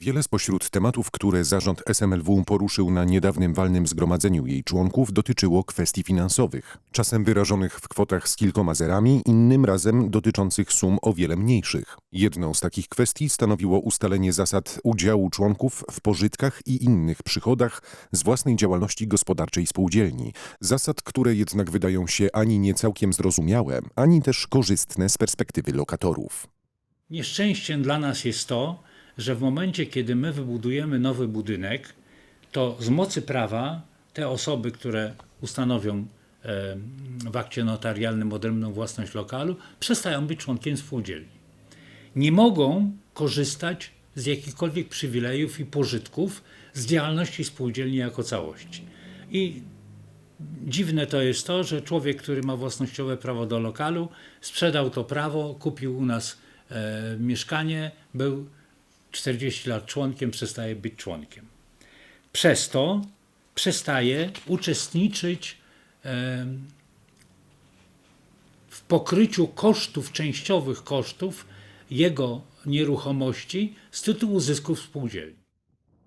Wiele spośród tematów, które zarząd SMLW poruszył na niedawnym walnym zgromadzeniu jej członków, dotyczyło kwestii finansowych. Czasem wyrażonych w kwotach z kilkoma zerami, innym razem dotyczących sum o wiele mniejszych. Jedną z takich kwestii stanowiło ustalenie zasad udziału członków w pożytkach i innych przychodach z własnej działalności gospodarczej spółdzielni. Zasad, które jednak wydają się ani nie całkiem zrozumiałe, ani też korzystne z perspektywy lokatorów. Nieszczęściem dla nas jest to, że w momencie, kiedy my wybudujemy nowy budynek, to z mocy prawa te osoby, które ustanowią e, w akcie notarialnym odrębną własność lokalu, przestają być członkiem spółdzielni. Nie mogą korzystać z jakichkolwiek przywilejów i pożytków z działalności spółdzielni jako całości. I dziwne to jest to, że człowiek, który ma własnościowe prawo do lokalu, sprzedał to prawo, kupił u nas e, mieszkanie, był 40 lat członkiem, przestaje być członkiem. Przez to przestaje uczestniczyć w pokryciu kosztów, częściowych kosztów jego nieruchomości z tytułu zysków spółdzielni.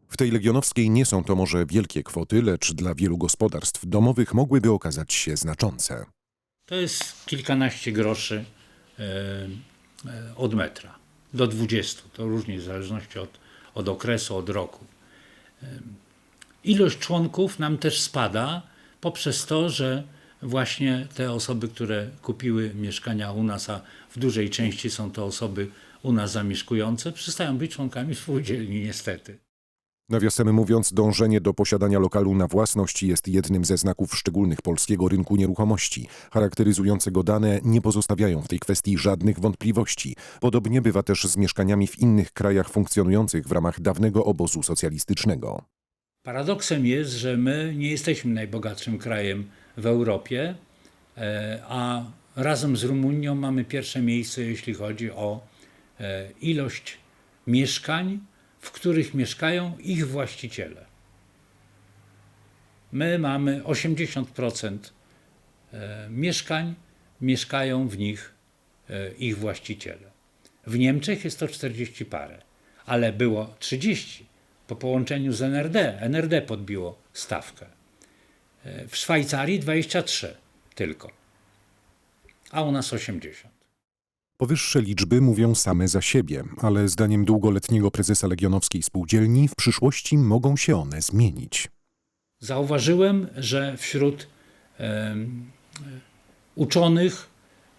W tej legionowskiej nie są to może wielkie kwoty, lecz dla wielu gospodarstw domowych mogłyby okazać się znaczące. To jest kilkanaście groszy e, od metra do 20. To różnie w zależności od, od okresu, od roku. Ilość członków nam też spada poprzez to, że właśnie te osoby, które kupiły mieszkania u nas, a w dużej części są to osoby u nas zamieszkujące, przestają być członkami spółdzielni niestety. Nawiasem mówiąc, dążenie do posiadania lokalu na własność jest jednym ze znaków szczególnych polskiego rynku nieruchomości. Charakteryzujące dane nie pozostawiają w tej kwestii żadnych wątpliwości. Podobnie bywa też z mieszkaniami w innych krajach funkcjonujących w ramach dawnego obozu socjalistycznego. Paradoksem jest, że my nie jesteśmy najbogatszym krajem w Europie, e, a razem z Rumunią mamy pierwsze miejsce, jeśli chodzi o e, ilość mieszkań, w których mieszkają ich właściciele. My mamy 80% e, mieszkań, mieszkają w nich e, ich właściciele. W Niemczech jest to 40 parę, ale było 30 po połączeniu z NRD. NRD podbiło stawkę. E, W Szwajcarii 23 tylko, a u nas 80. Powyższe liczby mówią same za siebie, ale zdaniem długoletniego prezesa Legionowskiej Spółdzielni w przyszłości mogą się one zmienić. Zauważyłem, że wśród uczonych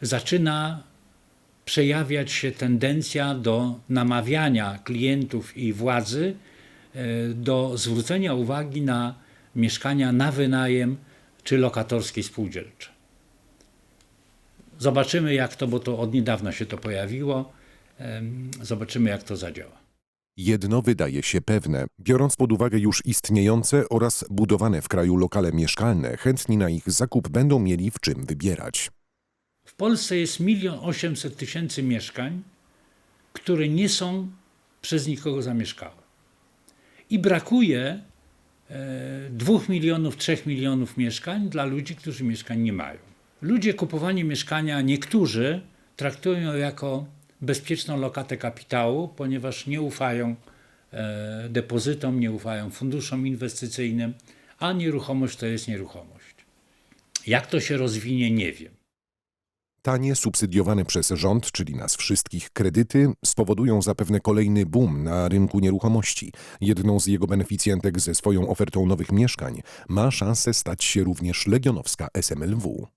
zaczyna przejawiać się tendencja do namawiania klientów i władzy e, do zwrócenia uwagi na mieszkania na wynajem czy lokatorskie spółdzielcze. Zobaczymy, jak to, bo to od niedawna się to pojawiło. Zobaczymy, jak to zadziała. Jedno wydaje się pewne. Biorąc pod uwagę już istniejące oraz budowane w kraju lokale mieszkalne, chętni na ich zakup będą mieli w czym wybierać. W Polsce jest milion osiemset tysięcy mieszkań, które nie są przez nikogo zamieszkałe. I brakuje e, dwóch milionów, trzech milionów mieszkań dla ludzi, którzy mieszkań nie mają. Ludzie kupowanie mieszkania, niektórzy traktują jako bezpieczną lokatę kapitału, ponieważ nie ufają e, depozytom, nie ufają funduszom inwestycyjnym, a nieruchomość to jest nieruchomość. Jak to się rozwinie, nie wiem. Tanie, subsydiowane przez rząd, czyli nas wszystkich, kredyty spowodują zapewne kolejny boom na rynku nieruchomości. Jedną z jego beneficjentek ze swoją ofertą nowych mieszkań ma szansę stać się również legionowska SMLW.